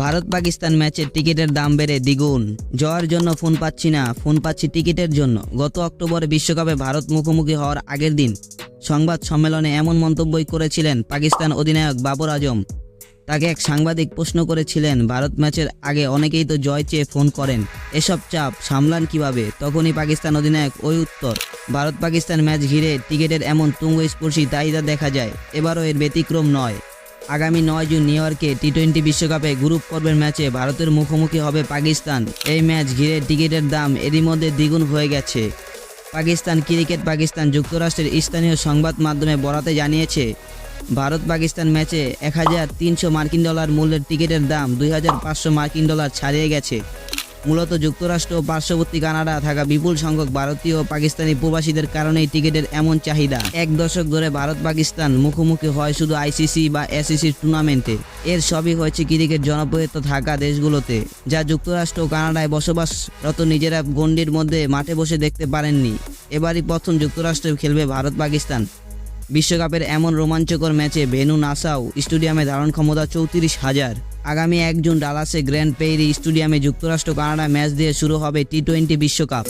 ভারত পাকিস্তান ম্যাচের টিকিটের দাম বেড়ে দ্বিগুণ। জয়ের জন্য ফোন পাচ্ছি না, ফোন পাচ্ছি টিকিটের জন্য। গত অক্টোবরে বিশ্বকাপে ভারত মুখোমুখি হওয়ার আগের দিন সংবাদ সম্মেলনে এমন মন্তব্যই করেছিলেন পাকিস্তান অধিনায়ক বাবর আজম। তাকে এক সাংবাদিক প্রশ্ন করেছিলেন, ভারত ম্যাচের আগে অনেকেই তো জয় চেয়ে ফোন করেন, এসব চাপ সামলান কীভাবে? তখনই পাকিস্তান অধিনায়ক ওই উত্তর ভারত পাকিস্তান ম্যাচ ঘিরে টিকিটের এমন তুঙ্গস্পর্শী চাহিদা দেখা যায়, এবারও এর ব্যতিক্রম নয়। আগামী নয় জুন নিউ ইয়র্কে টি টোয়েন্টি বিশ্বকাপে গ্রুপ পর্বের ম্যাচে ভারতের মুখোমুখি হবে পাকিস্তান। এই ম্যাচ ঘিরে টিকিটের দাম এরই মধ্যে দ্বিগুণ হয়ে গেছে। পাকিস্তান ক্রিকেট পাকিস্তান যুক্তরাষ্ট্রের স্থানীয় সংবাদ মাধ্যমে বরাতে জানিয়েছে ভারত পাকিস্তান ম্যাচে এক হাজার তিনশো মার্কিন ডলার মূল্যের টিকিটের দাম দুই হাজার পাঁচশো মার্কিন ডলার ছাড়িয়ে গেছে। মূলত যুক্তরাষ্ট্র ও পার্শ্ববর্তী কানাডা থাকা বিপুল সংখ্যক ভারতীয় পাকিস্তানি প্রবাসীদের কারণেই টিকিটের এমন চাহিদা। এক দশক ধরে ভারত পাকিস্তান মুখোমুখি হয় শুধু আইসিসি বা এসিসি টুর্নামেন্টে এর সবই হয়েছে ক্রিকেট জনপ্রিয়তা থাকা দেশগুলোতে, যা যুক্তরাষ্ট্র ও কানাডায় বসবাসরত নিজেরা গণ্ডির মধ্যে মাঠে বসে দেখতে পারেননি। এবারই প্রথম যুক্তরাষ্ট্রে খেলবে ভারত পাকিস্তান বিশ্বকাপের এমন রোমাঞ্চকর ম্যাচে বেনু নাসাও স্টেডিয়ামে ধারণ ক্ষমতা চৌত্রিশ হাজার। আগামী এক জুন ডালাসে গ্র্যান্ড পেইরি স্টেডিয়ামে যুক্তরাষ্ট্র কানাডা ম্যাচ দিয়ে শুরু হবে টি টোয়েন্টি বিশ্বকাপ।